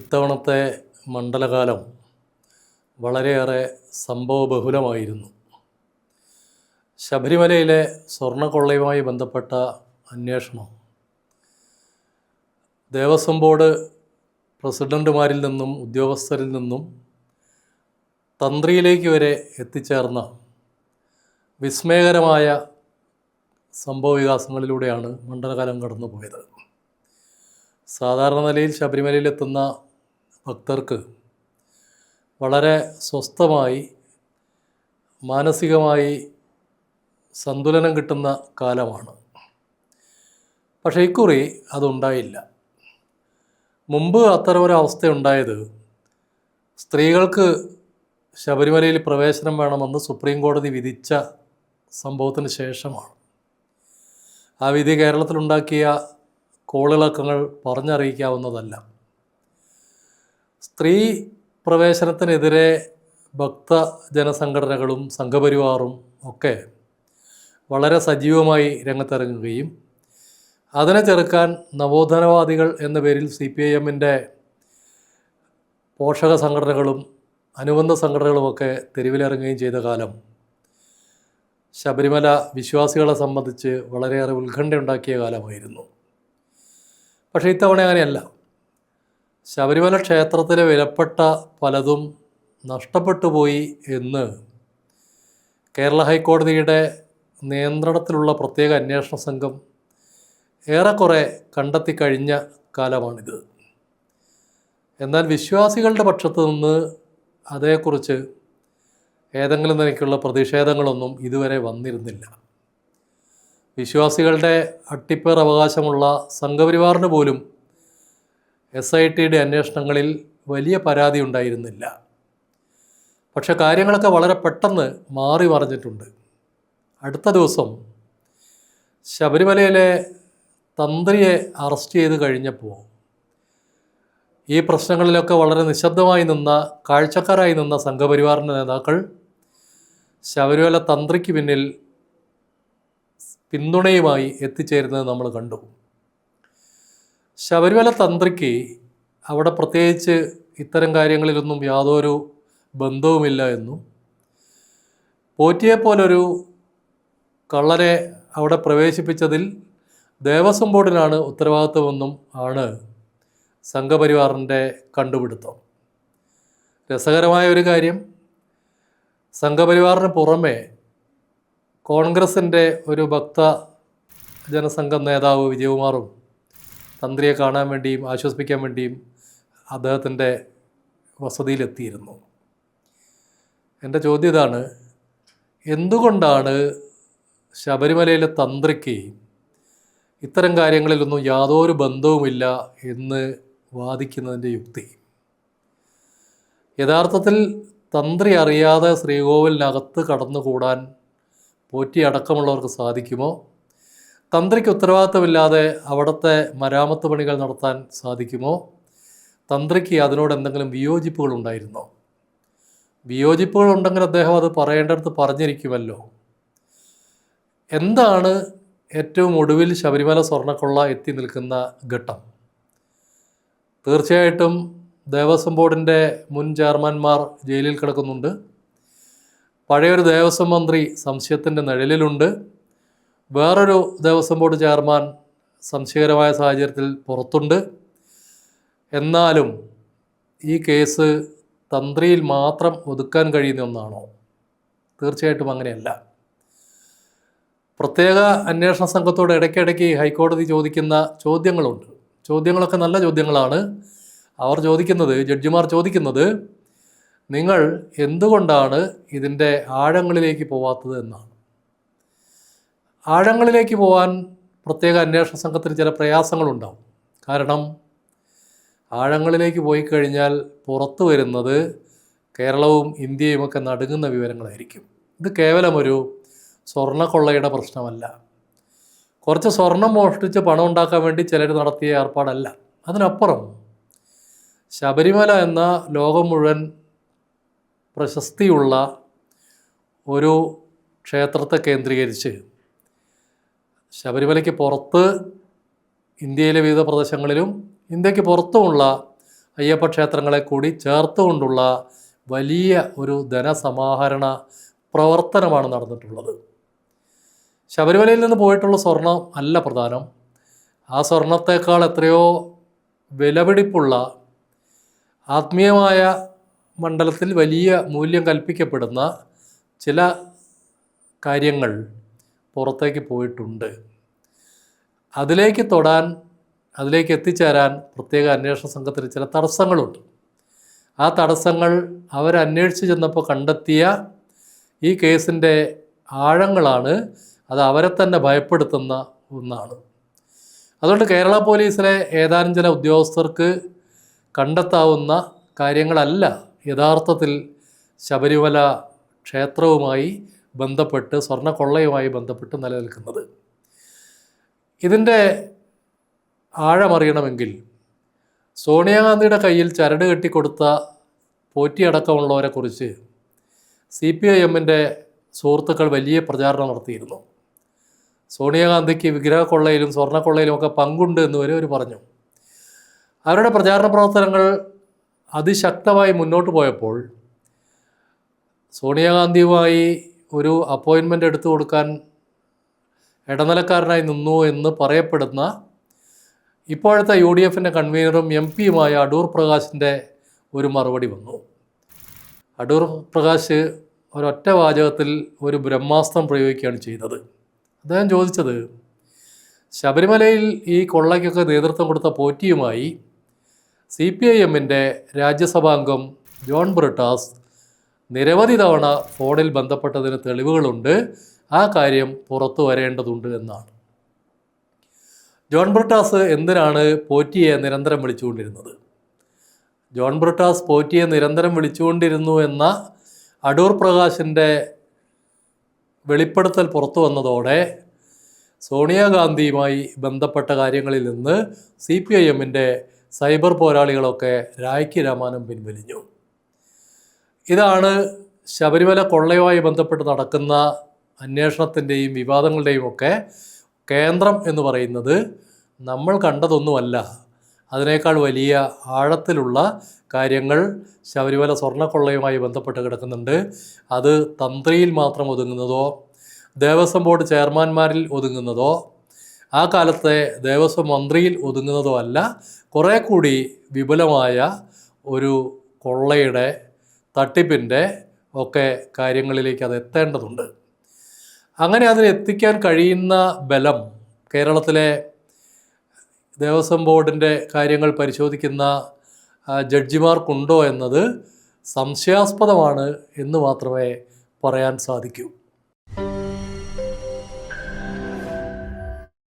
ഇത്തവണത്തെ മണ്ഡലകാലം വളരെയേറെ സംഭവബഹുലമായിരുന്നു. ശബരിമലയിലെ സ്വർണക്കൊള്ളയുമായി ബന്ധപ്പെട്ട അന്വേഷണം. ദേവസ്വം ബോർഡ് പ്രസിഡന്റുമാരിൽ നിന്നും ഉദ്യോഗസ്ഥരിൽ നിന്നും തന്ത്രിയിലേക്ക് വരെ എത്തിച്ചേർന്ന വിസ്മയകരമായ സംഭവവികാസങ്ങളിലൂടെയാണ് മണ്ഡലകാലം കടന്നുപോയത്. സാധാരണ നിലയിൽ ശബരിമലയിലെത്തുന്ന ഭക്തർക്ക് വളരെ സ്വസ്ഥമായി മാനസികമായി സന്തുലനം കിട്ടുന്ന കാലമാണ്. പക്ഷേ ഇക്കുറി അതുണ്ടായില്ല. മുമ്പ് അത്തരമൊരവസ്ഥ ഉണ്ടായത് സ്ത്രീകൾക്ക് ശബരിമലയിൽ പ്രവേശനം വേണമെന്ന് സുപ്രീം കോടതി വിധിച്ച സംഭവത്തിന് ശേഷമാണ്. ആ വിധി കേരളത്തിലുണ്ടാക്കിയ കോളിളക്കങ്ങൾ പറഞ്ഞറിയിക്കാവുന്നതല്ല. സ്ത്രീ പ്രവേശനത്തിനെതിരെ ഭക്ത ജനസംഘടനകളും സംഘപരിവാറും ഒക്കെ വളരെ സജീവമായി രംഗത്തിറങ്ങുകയും അതിനെ ചെറുക്കാൻ നവോത്ഥാനവാദികൾ എന്ന പേരിൽ സി പി ഐ എമ്മിന്റെ പോഷക സംഘടനകളും അനുബന്ധ സംഘടനകളുമൊക്കെ തെരുവിലിറങ്ങുകയും ചെയ്ത കാലം ശബരിമല വിശ്വാസികളെ സംബന്ധിച്ച് വളരെയേറെ ഉത്കണ്ഠയുണ്ടാക്കിയ കാലമായിരുന്നു. പക്ഷേ ഇത്തവണ അങ്ങനെയല്ല. ശബരിമല ക്ഷേത്രത്തിലെ വിലപ്പെട്ട പലതും നഷ്ടപ്പെട്ടു പോയി എന്ന് കേരള ഹൈക്കോടതിയുടെ നിയന്ത്രണത്തിലുള്ള പ്രത്യേക അന്വേഷണ സംഘം ഏറെക്കുറെ കണ്ടെത്തി കഴിഞ്ഞ കാലമാണിത്. എന്നാൽ വിശ്വാസികളുടെ പക്ഷത്തു നിന്ന് അതേക്കുറിച്ച് ഏതെങ്കിലും നിലയ്ക്കുള്ള പ്രതിഷേധങ്ങളൊന്നും ഇതുവരെ വന്നിരുന്നില്ല. വിശ്വാസികളുടെ അട്ടിപ്പേർ അവകാശമുള്ള സംഘപരിവാറിന് പോലും എസ് ഐ ടിയുടെ അന്വേഷണങ്ങളിൽ വലിയ പരാതി ഉണ്ടായിരുന്നില്ല. പക്ഷെ കാര്യങ്ങളൊക്കെ വളരെ പെട്ടെന്ന് മാറി മറിഞ്ഞിട്ടുണ്ട്. അടുത്ത ദിവസം ശബരിമലയിലെ തന്ത്രിയെ അറസ്റ്റ് ചെയ്ത് കഴിഞ്ഞപ്പോൾ ഈ പ്രശ്നങ്ങളിലൊക്കെ വളരെ നിശബ്ദമായി നിന്ന കാഴ്ചക്കാരായി നിന്ന സംഘപരിവാറിന്റെ നേതാക്കൾ ശബരിമല തന്ത്രിക്ക് പിന്നിൽ പിന്തുണയുമായി എത്തിച്ചേരുന്നത് നമ്മൾ കണ്ടു. ശബരിമല തന്ത്രിക്ക് അവിടെ പ്രത്യേകിച്ച് ഇത്തരം കാര്യങ്ങളിലൊന്നും യാതൊരു ബന്ധവുമില്ല എന്നും പോറ്റിയെപ്പോലൊരു കള്ളനെ അവിടെ പ്രവേശിപ്പിച്ചതിൽ ദേവസ്വം ബോർഡിനാണ് ഉത്തരവാദിത്വമെന്നും ആണ് സംഘപരിവാറിന്റെ കണ്ടുപിടുത്തം. രസകരമായ ഒരു കാര്യം സംഘപരിവാറിന് പുറമെ കോൺഗ്രസിന്റെ ഒരു ഭക്ത ജനസംഘം നേതാവ് വിജയകുമാറും തന്ത്രിയെ കാണാൻ വേണ്ടിയും ആശ്വസിപ്പിക്കാൻ വേണ്ടിയും അദ്ദേഹത്തിന്റെ വസതിയിലെത്തിയിരുന്നു. എന്റെ ചോദ്യം ഇതാണ് എന്തുകൊണ്ടാണ് ശബരിമലയിലെ തന്ത്രിക്ക് ഇത്തരം കാര്യങ്ങളിലൊന്നും യാതൊരു ബന്ധവുമില്ല എന്ന് വാദിക്കുന്നതിന്റെ യുക്തി? യഥാർത്ഥത്തിൽ തന്ത്രി അറിയാതെ ശ്രീകോവിലിനകത്ത് കടന്നുകൂടാൻ പോറ്റി അടക്കമുള്ളവർക്ക് സാധിക്കുമോ? തന്ത്രിക്ക് ഉത്തരവാദിത്തമില്ലാതെ അവിടുത്തെ മരാമത്ത് പണികൾ നടത്താൻ സാധിക്കുമോ? തന്ത്രിക്ക് അതിനോട് എന്തെങ്കിലും വിയോജിപ്പുകൾ ഉണ്ടായിരുന്നോ? വിയോജിപ്പുകൾ ഉണ്ടെങ്കിൽ അദ്ദേഹം അത് പറയേണ്ടടുത്ത് പറഞ്ഞിരിക്കുമല്ലോ. എന്താണ് ഏറ്റവും ഒടുവിൽ ശബരിമല സ്വർണക്കൊള്ള എത്തി നിൽക്കുന്ന ഘട്ടം? തീർച്ചയായിട്ടും ദേവസ്വം ബോർഡിന്റെ മുൻ ചെയർമാൻമാർ ജയിലിൽ കിടക്കുന്നുണ്ട്. പഴയൊരു ദേവസ്വം മന്ത്രി സംശയത്തിന്റെ നിഴലിലുണ്ട്. വേറൊരു ദേവസ്വം ബോർഡ് ചെയർമാൻ സംശയകരമായ സാഹചര്യത്തിൽ പുറത്തുണ്ട്. എന്നാലും ഈ കേസ് തന്ത്രിയിൽ മാത്രം ഒതുക്കാൻ കഴിയുന്ന ഒന്നാണോ? തീർച്ചയായിട്ടും അങ്ങനെയല്ല. പ്രത്യേക അന്വേഷണ സംഘത്തോട് ഇടയ്ക്കിടയ്ക്ക് ഹൈക്കോടതി ചോദിക്കുന്ന ചോദ്യങ്ങളുണ്ട്. ചോദ്യങ്ങളൊക്കെ നല്ല ചോദ്യങ്ങളാണ്. അവർ ചോദിക്കുന്നത് ജഡ്ജിമാർ ചോദിക്കുന്നത് നിങ്ങൾ എന്തുകൊണ്ടാണ് ഇതിന്റെ ആഴങ്ങളിലേക്ക് പോവാത്തത് എന്നാണ്. ആഴങ്ങളിലേക്ക് പോകാൻ പ്രത്യേക അന്വേഷണ സംഘത്തിന് ചില പ്രയാസങ്ങളുണ്ടാവും. കാരണം ആഴങ്ങളിലേക്ക് പോയി കഴിഞ്ഞാൽ പുറത്തു വരുന്നത് കേരളവും ഇന്ത്യയും ഒക്കെ നടുങ്ങുന്ന വിവരങ്ങളായിരിക്കും. ഇത് കേവലം ഒരു സ്വർണക്കൊള്ളയുടെ പ്രശ്നമല്ല. കുറച്ച് സ്വർണം മോഷ്ടിച്ച് പണം ഉണ്ടാക്കാൻ വേണ്ടി ചിലർ നടത്തിയ ഏർപ്പാടല്ല. അതിനപ്പുറം ശബരിമല എന്ന ലോകം മുഴുവൻ പ്രശസ്തിയുള്ള ഒരു ക്ഷേത്രത്തെ കേന്ദ്രീകരിച്ച് ശബരിമലയ്ക്ക് പുറത്ത് ഇന്ത്യയിലെ വിവിധ പ്രദേശങ്ങളിലും ഇന്ത്യയ്ക്ക് പുറത്തുമുള്ള അയ്യപ്പ ക്ഷേത്രങ്ങളെ കൂടി ചേർത്തുകൊണ്ടുള്ള വലിയ ഒരു ധനസമാഹരണ പ്രവർത്തനമാണ് നടന്നിട്ടുള്ളത്. ശബരിമലയിൽ നിന്ന് പോയിട്ടുള്ള സ്വർണം അല്ല പ്രധാനം. ആ സ്വർണത്തേക്കാൾ എത്രയോ വിലപിടിപ്പുള്ള ആത്മീയമായ മണ്ഡലത്തിൽ വലിയ മൂല്യം കൽപ്പിക്കപ്പെടുന്ന ചില കാര്യങ്ങൾ പുറത്തേക്ക് പോയിട്ടുണ്ട്. അതിലേക്ക് തൊടാൻ അതിലേക്ക് എത്തിച്ചേരാൻ പ്രത്യേക അന്വേഷണ സംഘത്തിന് ചില തടസ്സങ്ങളുണ്ട്. ആ തടസ്സങ്ങൾ അവരന്വേഷിച്ച് ചെന്നപ്പോൾ കണ്ടെത്തിയ ഈ കേസിന്റെ ആഴങ്ങളാണ് അത് അവരെ തന്നെ ഭയപ്പെടുത്തുന്ന ഒന്നാണ്. അതുകൊണ്ട് കേരള പോലീസിലെ ഏതാനും ചില ഉദ്യോഗസ്ഥർക്ക് കണ്ടെത്താവുന്ന കാര്യങ്ങളല്ല യഥാർത്ഥത്തിൽ ശബരിമല ക്ഷേത്രവുമായി ബന്ധപ്പെട്ട് സ്വർണക്കൊള്ളയുമായി ബന്ധപ്പെട്ട് നിലനിൽക്കുന്നത്. ഇതിന്റെ ആഴമറിയണമെങ്കിൽ സോണിയാഗാന്ധിയുടെ കയ്യിൽ ചരട് കെട്ടിക്കൊടുത്ത പോറ്റിയടക്കമുള്ളവരെക്കുറിച്ച് സി പി ഐ എമ്മിന്റെ സുഹൃത്തുക്കൾ വലിയ പ്രചാരണം നടത്തിയിരുന്നു. സോണിയാഗാന്ധിക്ക് വിഗ്രഹക്കൊള്ളയിലും സ്വർണക്കൊള്ളയിലും ഒക്കെ പങ്കുണ്ട് എന്ന് വരെ അവർ പറഞ്ഞു. അവരുടെ പ്രചാരണ പ്രവർത്തനങ്ങൾ അതിശക്തമായി മുന്നോട്ട് പോയപ്പോൾ സോണിയാഗാന്ധിയുമായി ഒരു അപ്പോയിൻമെന്റ് എടുത്തു കൊടുക്കാൻ ഇടനിലക്കാരനായി നിന്നു എന്ന് പറയപ്പെടുന്ന ഇപ്പോഴത്തെ യു ഡി എഫിന്റെ കൺവീനറും എം പിയുമായ അടൂർ പ്രകാശിന്റെ ഒരു മറുപടി വന്നു. അടൂർ പ്രകാശ് ഒരൊറ്റ വാചകത്തിൽ ഒരു ബ്രഹ്മാസ്ത്രം പ്രയോഗിക്കുകയാണ് ചെയ്തത്. അദ്ദേഹം ചോദിച്ചത് ശബരിമലയിൽ ഈ കൊള്ളയ്ക്കൊക്കെ നേതൃത്വം കൊടുത്ത പോറ്റിയുമായി സി പി ഐ എമ്മിന്റെ രാജ്യസഭാംഗം ജോൺ ബ്രിട്ടാസ് നിരവധി തവണ ഫോണിൽ ബന്ധപ്പെട്ടതിന് തെളിവുകളുണ്ട്. ആ കാര്യം പുറത്തു വരേണ്ടതുണ്ട് എന്നാണ്. ജോൺ ബ്രിട്ടാസ് എന്തിനാണ് പോറ്റിയെ നിരന്തരം വിളിച്ചുകൊണ്ടിരുന്നത്? ജോൺ ബ്രിട്ടാസ് പോറ്റിയെ നിരന്തരം വിളിച്ചുകൊണ്ടിരുന്നു എന്ന അടൂർ പ്രകാശിന്റെ വെളിപ്പെടുത്തൽ പുറത്തു വന്നതോടെ സോണിയാഗാന്ധിയുമായി ബന്ധപ്പെട്ട കാര്യങ്ങളിൽ നിന്ന് സി പി ഐ എമ്മിന്റെ സൈബർ പോരാളികളൊക്കെ രായ്ക്ക് രാമാനം പിൻവലിഞ്ഞു. ഇതാണ് ശബരിമല കൊള്ളയുമായി ബന്ധപ്പെട്ട് നടക്കുന്ന അന്വേഷണത്തിന്റെയും വിവാദങ്ങളുടെയും ഒക്കെ കേന്ദ്രം എന്ന് പറയുന്നത് നമ്മൾ കണ്ടതൊന്നുമല്ല. അതിനേക്കാൾ വലിയ ആഴത്തിലുള്ള കാര്യങ്ങൾ ശബരിമല സ്വർണക്കൊള്ളയുമായി ബന്ധപ്പെട്ട് കിടക്കുന്നുണ്ട്. അത് തന്ത്രിയിൽ മാത്രം ഒതുങ്ങുന്നതോ ദേവസ്വം ബോർഡ് ചെയർമാൻമാരിൽ ഒതുങ്ങുന്നതോ ആ കാലത്തെ ദേവസ്വം മന്ത്രിയിൽ ഒതുങ്ങുന്നതോ അല്ല. കുറേ കൂടി വിപുലമായ ഒരു കൊള്ളയുടെ തട്ടിപ്പിന്റെ ഒക്കെ കാര്യങ്ങളിലേക്ക് അത് എത്തേണ്ടതുണ്ട്. അങ്ങനെ അതിന് എത്തിക്കാൻ കഴിയുന്ന ബലം കേരളത്തിലെ ദേവസ്വം ബോർഡിന്റെ കാര്യങ്ങൾ പരിശോധിക്കുന്ന ജഡ്ജിമാർക്കുണ്ടോ എന്നത് സംശയാസ്പദമാണ് എന്ന് മാത്രമേ പറയാൻ സാധിക്കൂ.